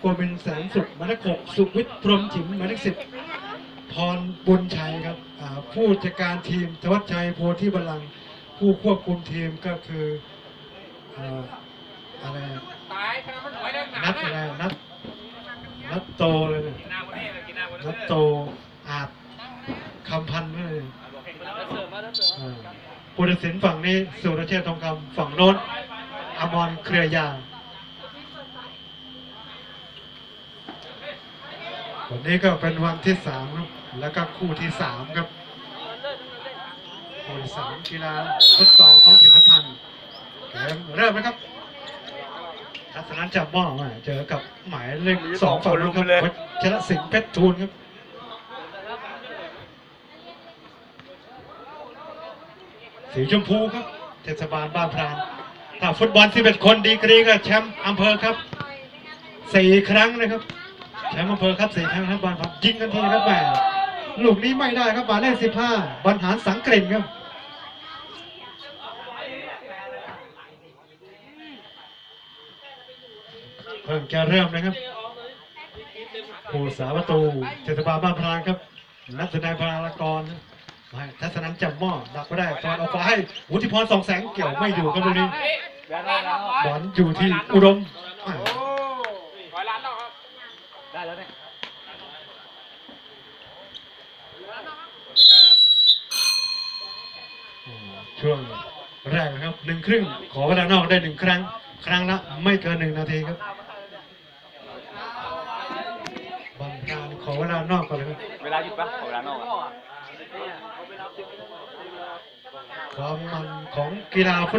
โกมินแสนสุขมายเลขหกสุวิทย์พรหมจิ๋มหมายเลขสิบพรบุญชัยครับผู้จัดการทีมธวัชชัยโพธิบัลลังผู้ควบคุมทีมก็คืออ่าอะไรตายขนาดมันถอยได้หนานัดอะไรนัดนัดโตเลยนัดโตอาบคำพันธ์เลยเสริมมาแล้วเสริมอ่าผู้ตัดสินฝั่งนี้สุรเชษฐ์ทองคำฝั่งโน้นอมรเครือยาง วันนี้ก็เป็นวันที่สามครับแล้วก็คู่ที่สามครับคู่ที่สามกีฬาฟุตซอลท้องถิ่นพันธ์เกมเริ่มนะครับทัศนันจับหม้อมาเจอกับหมายเลขสองฝั่งนู้นครับวัชรสิงห์เพชรทูลครับสีชมพูครับ เทศบาลบ้านพรานถ้าฟุตบอล 11 คนดีกรีก็แชมป์อำเภอครับสี่ครั้งนะครับ แชมป์อำเภอครับสี่ครั้งครับบอลครับยิงกันทีครับแหมลูกนี้ไม่ได้ครับหมายเลข15บรรหารสังกลิ่นครับเพิ่งจะเริ่มนะครับผู้สาประตูเทศบาลบ้านพรานครับนักแสดงพลารากรไม่ทัศนันจับหม้อดักไม่ได้ตอนเอาฟ้าให้วุฒิพรสองแสงเกี่ยวไม่อยู่ครับตรงนี้บอลอยู่ที่อุดมอ่า โอ้ถอยล้านแล้วครับ ได้แล้วเนี่ยช่วงแรกนะครับหนึ่งครึ่ง ขอเวลานอกได้หนึ่งครั้ง ครั้งละไม่เกินหนึ่งนาทีครับบอลพรานขอเวลานอกก่อนเลยครับเวลาหยุดปะขอเวลานอกอะความมันของกีฬาฟุต